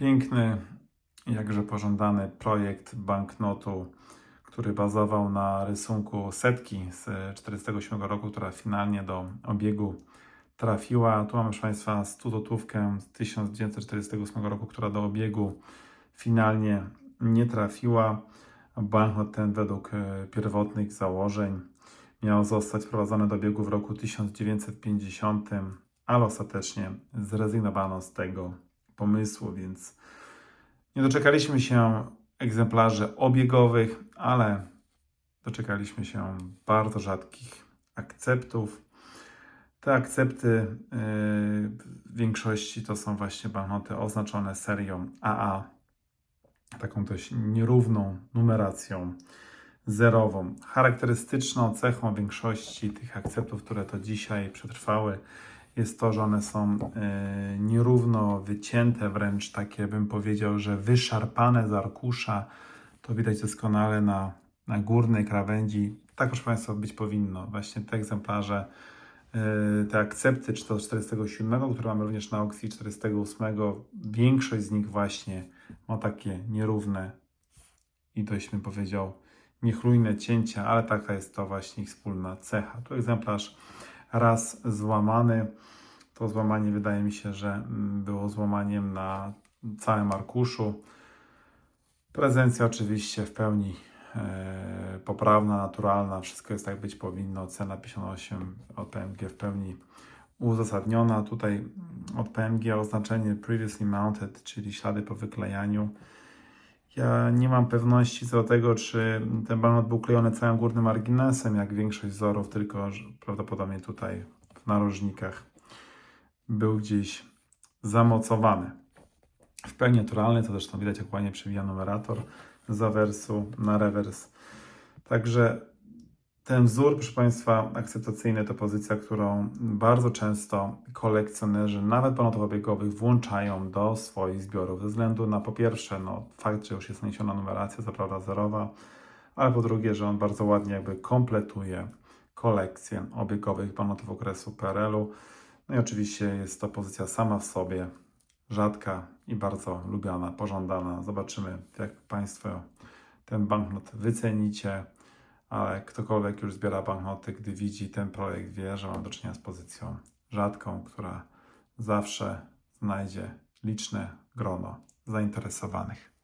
Piękny, jakże pożądany projekt banknotu, który bazował na rysunku setki z 1947 roku, która finalnie do obiegu trafiła. Tu mamy, proszę Państwa, 100 złotówkę z 1948 roku, która do obiegu finalnie nie trafiła. Banknot ten według e, pierwotnych założeń miał zostać wprowadzony do obiegu w roku 1950, ale ostatecznie zrezygnowano z tego pomysłu, więc nie doczekaliśmy się egzemplarzy obiegowych, ale doczekaliśmy się bardzo rzadkich akceptów. Te akcepty yy, w większości to są właśnie banknoty oznaczone serią AA, taką dość nierówną numeracją zerową. Charakterystyczną cechą większości tych akceptów, które to dzisiaj przetrwały, jest to, że one są e, nierówno wycięte, wręcz takie bym powiedział, że wyszarpane z arkusza. To widać doskonale na, na górnej krawędzi. Tak, proszę Państwa, być powinno. Właśnie te egzemplarze, e, te akcepty, czy to z 47, które mamy również na aukcji 48, większość z nich właśnie ma takie nierówne i dość bym powiedział niechlujne cięcia, ale taka jest to właśnie ich wspólna cecha. Tu egzemplarz raz złamany. To złamanie wydaje mi się, że mm, było złamaniem na całym arkuszu. Prezencja oczywiście w pełni e, poprawna, naturalna, wszystko jest tak być powinno. Cena 58 od PMG w pełni uzasadniona. Tutaj od PMG oznaczenie previously mounted, czyli ślady po wyklejaniu. Ja nie mam pewności co do tego, czy ten banknot był klejony całym górnym marginesem, jak większość wzorów, tylko prawdopodobnie tutaj w narożnikach był gdzieś zamocowany. W pełni naturalny, to zresztą widać, jak ładnie przewija numerator z awersu na rewers. Także ten wzór, proszę Państwa, akceptacyjny to pozycja, którą bardzo często kolekcjonerzy, nawet banknotów obiegowych, włączają do swoich zbiorów ze względu na po pierwsze no, fakt, że już jest naniesiona numeracja, co prawda zerowa, ale po drugie, że on bardzo ładnie jakby kompletuje kolekcję obiegowych banknotów okresu PRL-u. No i oczywiście jest to pozycja sama w sobie rzadka i bardzo lubiana, pożądana. Zobaczymy, jak Państwo ten banknot wycenicie ale ktokolwiek już zbiera banknoty, gdy widzi ten projekt, wie, że mam do czynienia z pozycją rzadką, która zawsze znajdzie liczne grono zainteresowanych.